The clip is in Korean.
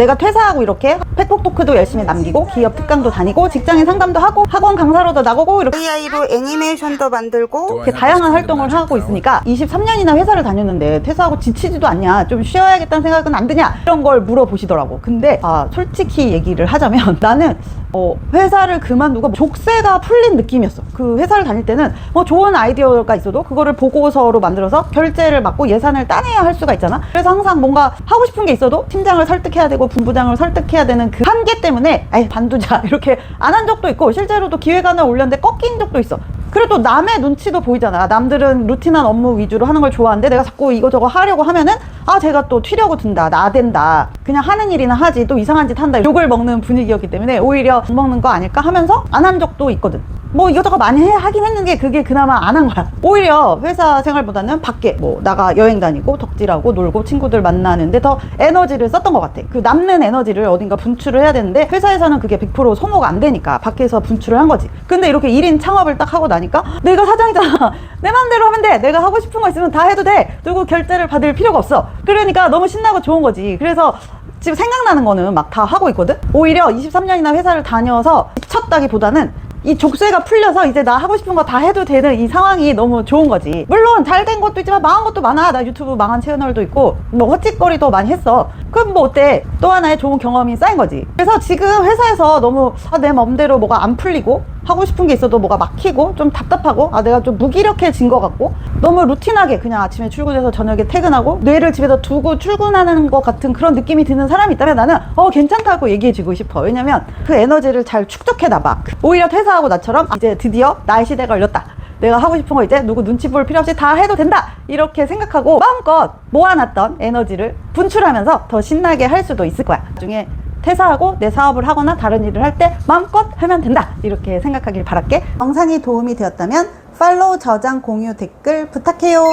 내가 퇴사하고 이렇게 팩폭토크도 열심히 남기고 기업 특강도 다니고 직장인 상담도 하고 학원 강사로도 나가고 이렇게 AI로 애니메이션도 만들고 이렇게 다양한 활동을 하고 있으니까 23년이나 회사를 다녔는데 퇴사하고 지치지도 않냐 좀 쉬어야겠다는 생각은 안 드냐 이런 걸 물어보시더라고 근데 아 솔직히 얘기를 하자면 나는 어, 회사를 그만두고 족쇄가 풀린 느낌이었어. 그 회사를 다닐 때는 뭐 좋은 아이디어가 있어도 그거를 보고서로 만들어서 결제를 받고 예산을 따내야 할 수가 있잖아. 그래서 항상 뭔가 하고 싶은 게 있어도 팀장을 설득해야 되고 본부장을 설득해야 되는 그 한계 때문에 아예 반두자 이렇게 안 한 적도 있고 실제로도 기획안을 올렸는데 꺾인 적도 있어. 그래도 남의 눈치도 보이잖아. 남들은 루틴한 업무 위주로 하는 걸 좋아하는데 내가 자꾸 이거저거 하려고 하면은 아 제가 또 튀려고 든다. 나댄다. 그냥 하는 일이나 하지 또 이상한 짓 한다. 욕을 먹는 분위기였기 때문에 오히려 욕 먹는 거 아닐까 하면서 안 한 적도 있거든. 뭐 이것저것 많이 해, 하긴 했는데 그게 그나마 안 한 거야. 오히려 회사 생활보다는 밖에 뭐 나가 여행 다니고 덕질하고 놀고 친구들 만나는데 더 에너지를 썼던 것 같아. 그 남는 에너지를 어딘가 분출을 해야 되는데 회사에서는 그게 100% 소모가 안 되니까 밖에서 분출을 한 거지. 근데 이렇게 1인 창업을 딱 하고 나니까 내가 사장이잖아. 내 맘대로 하면 돼. 내가 하고 싶은 거 있으면 다 해도 돼. 누구 결제를 받을 필요가 없어. 그러니까 너무 신나고 좋은 거지. 그래서 지금 생각나는 거는 막 다 하고 있거든? 오히려 23년이나 회사를 다녀서 미쳤다기보다는 이 족쇄가 풀려서 이제 나 하고 싶은 거 다 해도 되는 이 상황이 너무 좋은 거지. 물론 잘 된 것도 있지만 망한 것도 많아. 나 유튜브 망한 채널도 있고, 뭐 헛짓거리도 많이 했어. 그럼 뭐 어때? 또 하나의 좋은 경험이 쌓인 거지. 그래서 지금 회사에서 너무 아, 내 맘대로 뭐가 안 풀리고, 하고 싶은 게 있어도 뭐가 막히고, 좀 답답하고, 아, 내가 좀 무기력해진 것 같고, 너무 루틴하게 그냥 아침에 출근해서 저녁에 퇴근하고, 뇌를 집에다 두고 출근하는 것 같은 그런 느낌이 드는 사람이 있다면 나는, 어, 괜찮다고 얘기해주고 싶어. 왜냐면 그 에너지를 잘 축적해놔봐. 오히려 퇴사하고 나처럼 아, 이제 드디어 나의 시대가 열렸다. 내가 하고 싶은 거 이제 누구 눈치 볼 필요 없이 다 해도 된다. 이렇게 생각하고 마음껏 모아놨던 에너지를 분출하면서 더 신나게 할 수도 있을 거야. 나중에 퇴사하고 내 사업을 하거나 다른 일을 할 때 마음껏 하면 된다. 이렇게 생각하길 바랄게. 영상이 도움이 되었다면 팔로우, 저장, 공유, 댓글 부탁해요.